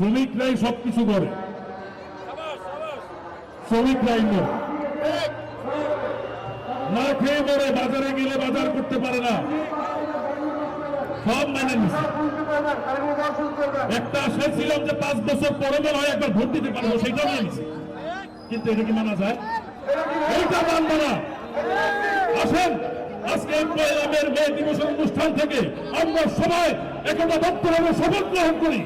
শ্রমিকরাই সবকিছু করে শ্রমিকরাই নয় না খেয়ে মরে, বাজারে গেলে বাজার করতে পারে না। সব মেনে নিছে। একটা আশা ছিলাম যে পাঁচ বছর পরে মনে হয় একবার ভোট দিতে পারব সেটাও মেনে নিছে। কিন্তু এটা কি মানা যায়? এইটা মানবো না। আসেন, আজকে এমপ্লয়ামের মে দিবসের অনুষ্ঠান থেকে আমরা সবাই একটা দপ্তরে শপথ গ্রহণ করি।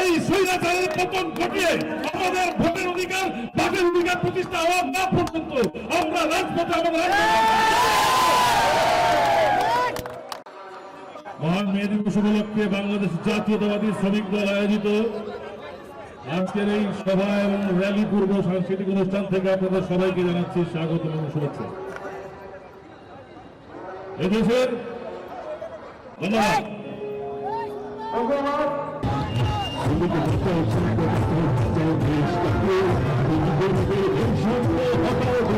এই স্বৈরাচারের পতন ঘটিয়ে আমাদের ভোটের অধিকার বাকের অধিকার প্রতিষ্ঠা হওয়ার না পর্যন্ত আমরা রাজপথে আমাদের মহান মে দিবস উপলক্ষে বাংলাদেশ জাতীয়তাবাদী শ্রমিক দল আয়োজিত। আজকের এই সভা এবং র্যালি পূর্ব সাংস্কৃতিক অনুষ্ঠান থেকে আপনাদের সবাইকে জানাচ্ছি স্বাগত এবং শুভেচ্ছা। এদেশের ধন্যবাদ। Thank you.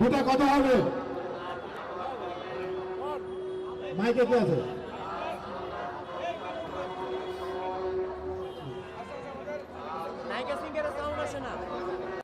দুটা কথা হবে। মাইকে কি আছে? মাইকে সিঙ্গারের সাউন্ড আসে না।